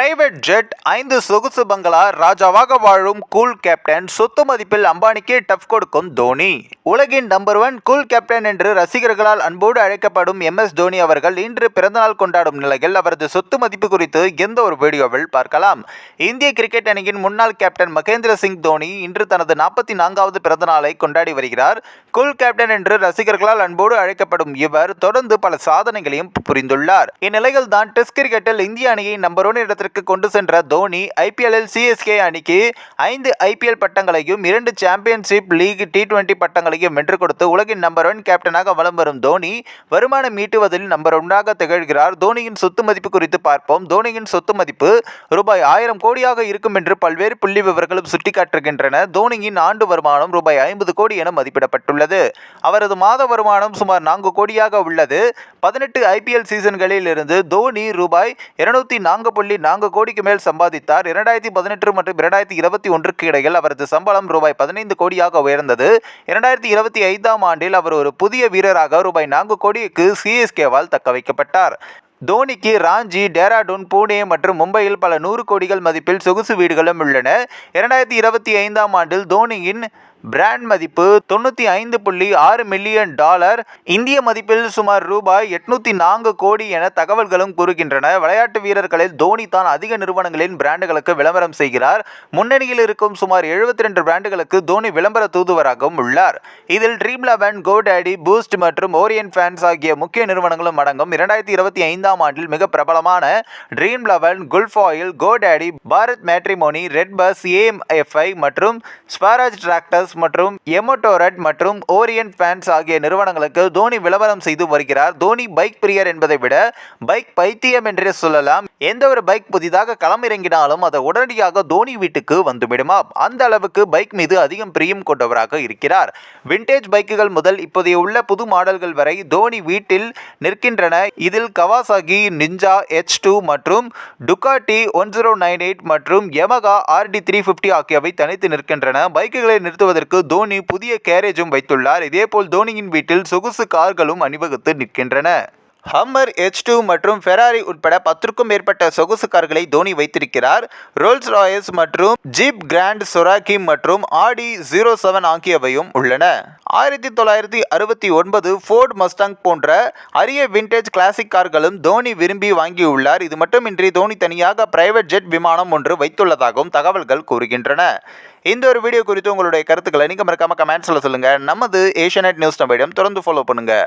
Private jet ஐந்து சொகுசு பங்களா ராஜாவாக வாழும் கூல் கேப்டன் சொத்து மதிப்பில் அம்பானிக்கு டஃப் கொடுக்கும் தோனி. உலகின் நம்பர் ஒன் கூல் கேப்டன் என்று ரசிகர்களால் அன்போடு அழைக்கப்படும் எம் எஸ் தோனி அவர்கள் இன்று பிறந்தநாள் கொண்டாடும் நிலையில் அவரது சொத்து மதிப்பு குறித்து எந்த ஒரு வீடியோவில் பார்க்கலாம். இந்திய கிரிக்கெட் அணியின் முன்னாள் கேப்டன் மகேந்திர சிங் தோனி இன்று தனது நாற்பத்தி நான்காவது பிறந்தநாளை கொண்டாடி வருகிறார். கூல் கேப்டன் என்று ரசிகர்களால் அன்போடு அழைக்கப்படும் இவர் தொடர்ந்து பல சாதனைகளையும் புரிந்துள்ளார். இந்நிலையில் தான் டெஸ்ட் கிரிக்கெட்டில் இந்திய அணியை நம்பர் ஒன் இடத்திற்கு கொண்டு சென்ற தோனி ஐபிஎல்லில் சிஎஸ்கே அணிக்கு ஐந்து ஐபிஎல் பட்டங்களையும் இரண்டு சாம்பியன்ஷிப் லீக் டி டுவெண்டி பட்டங்களையும் வென்று கொடுத்து உலகின் நம்பர் ஒன் கேப்டனாக வலம் வரும் தோனி வருமானம் ஈட்டுவதில் நம்பர் ஒன்றாக திகழ்கிறார். தோனியின் சொத்து மதிப்பு குறித்து பார்ப்போம். தோனியின் சொத்து மதிப்பு ரூபாய் ஆயிரம் கோடியாக இருக்கும் என்று பல்வேறு புள்ளி விவரங்களும் சுட்டிக்காட்டுகின்றன. தோனியின் ஆண்டு வருமானம் ரூபாய் ஐம்பது கோடி என மதிப்பிடப்பட்டுள்ளது. அவரது மாத வருமானம் சுமார் நான்கு கோடியாக உள்ளது. பதினெட்டு ஐபிஎல் சீசன்களில் இருந்து தோனி ரூபாய் இருநூத்தி நான்கு புள்ளி நான்கு கோடிக்கு மேல் சம்பாதித்தார். இரண்டாயிரத்தி பதினெட்டு மற்றும் இரண்டாயிரத்தி இருபத்தி ஒன்றுக்கு இடையில் அவரது சம்பளம் ரூபாய் பதினைந்து கோடியாக உயர்ந்தது. இரண்டாயிரத்தி இருபத்தி ஐந்தாம் ஆண்டில் அவர் ஒரு புதிய வீரராக ரூபாய் நான்கு கோடிக்கு சிஎஸ்கேவால் தக்க வைக்கப்பட்டார். தோனிக்கு ராஞ்சி டேராடூன் பூனே மற்றும் மும்பையில் பல நூறு கோடிகள் மதிப்பில் சொகுசு வீடுகளும் உள்ளன. இரண்டாயிரத்தி இருபத்தி ஐந்தாம் ஆண்டில் தோனியின் பிராண்ட் மதிப்பு தொண்ணூற்றி ஐந்து புள்ளி ஆறு மில்லியன் டாலர் இந்திய மதிப்பில் சுமார் ரூபாய் எட்நூற்றி நான்கு கோடி என தகவல்களும் கூறுகின்றன. விளையாட்டு வீரர்களில் தோனி தான் அதிக நிறுவனங்களின் பிராண்டுகளுக்கு விளம்பரம் செய்கிறார். முன்னணியில் இருக்கும் சுமார் எழுபத்தி ரெண்டு பிராண்டுகளுக்கு தோனி விளம்பர தூதுவராகவும் உள்ளார். இதில் dream eleven go daddy boost மற்றும் ஓரியன் ஃபேன்ஸ் ஆகிய முக்கிய நிறுவனங்களும் அடங்கும். இரண்டாயிரத்தி இருபத்தி ஐந்தாம் ஆண்டில் மிக பிரபலமான dream eleven gulf oil go daddy Bharat matrimony red bus AMFI மற்றும் ஸ்வராஜ் டிராக்டர்ஸ் மற்றும் எமோட்டோரட் மற்றும் ஓரியன் ஃபேன்ஸ் ஆகிய நிறுவனங்களுக்கு தோனி விளம்பரம் செய்து வருகிறார். தோனி பைக் பிரியர் என்பதை விட பைக் பைத்தியம் என்றே சொல்லலாம். எந்த ஒரு பைக் புதிதாக களமிறங்கினாலும் அதை உடனடியாக தோனி வீட்டுக்கு வந்துவிடுமா? அந்த அளவுக்கு பைக் மீது அதிகம் பிரியம் கொண்டவராக இருக்கிறார். விண்டேஜ் பைக்குகள் முதல் இப்போதைய உள்ள புது மாடல்கள் வரை தோனி வீட்டில் நிற்கின்றன. இதில் கவாசாகி நிஞ்சா எச் டூ மற்றும் Ducati one zero nine eight மற்றும் யமகா ஆர்டி த்ரீ ஃபிஃப்டி ஆகியவை தனித்து நிற்கின்றன. பைக்குகளை நிறுத்துவதற்கு தோனி புதிய கேரேஜும் வைத்துள்ளார். இதேபோல் தோனியின் வீட்டில் சொகுசு கார்களும் அணிவகுத்து நிற்கின்றன. ஹம்மர் எச் டூ மற்றும் ஃபெராரி உட்பட பத்திற்கும் மேற்பட்ட சொகுசு கார்களை தோனி வைத்திருக்கிறார். ரோல்ஸ் ராயல்ஸ் மற்றும் ஜீப் கிராண்ட் சொராக்கி மற்றும் ஆடி ஜீரோ செவன் ஆகியவையும் உள்ளன. ஆயிரத்தி தொள்ளாயிரத்தி அறுபத்தி ஒன்பது ஃபோர்ட் மஸ்டாங் போன்ற அரிய விண்டேஜ் கிளாசிக் கார்களும் தோனி விரும்பி வாங்கியுள்ளார். இது மட்டுமின்றி தோனி தனியாக பிரைவேட் ஜெட் விமானம் ஒன்று வைத்துள்ளதாகவும் தகவல்கள் கூறுகின்றன. இந்த ஒரு வீடியோ குறித்து உங்களுடைய கருத்துக்களை நீங்கள் மறக்காம கமெண்ட்ஸில் சொல்லுங்கள் நமது ஏஷியநெட் நியூஸ் நம்மிடம் தொடர்ந்து ஃபாலோ பண்ணுங்கள்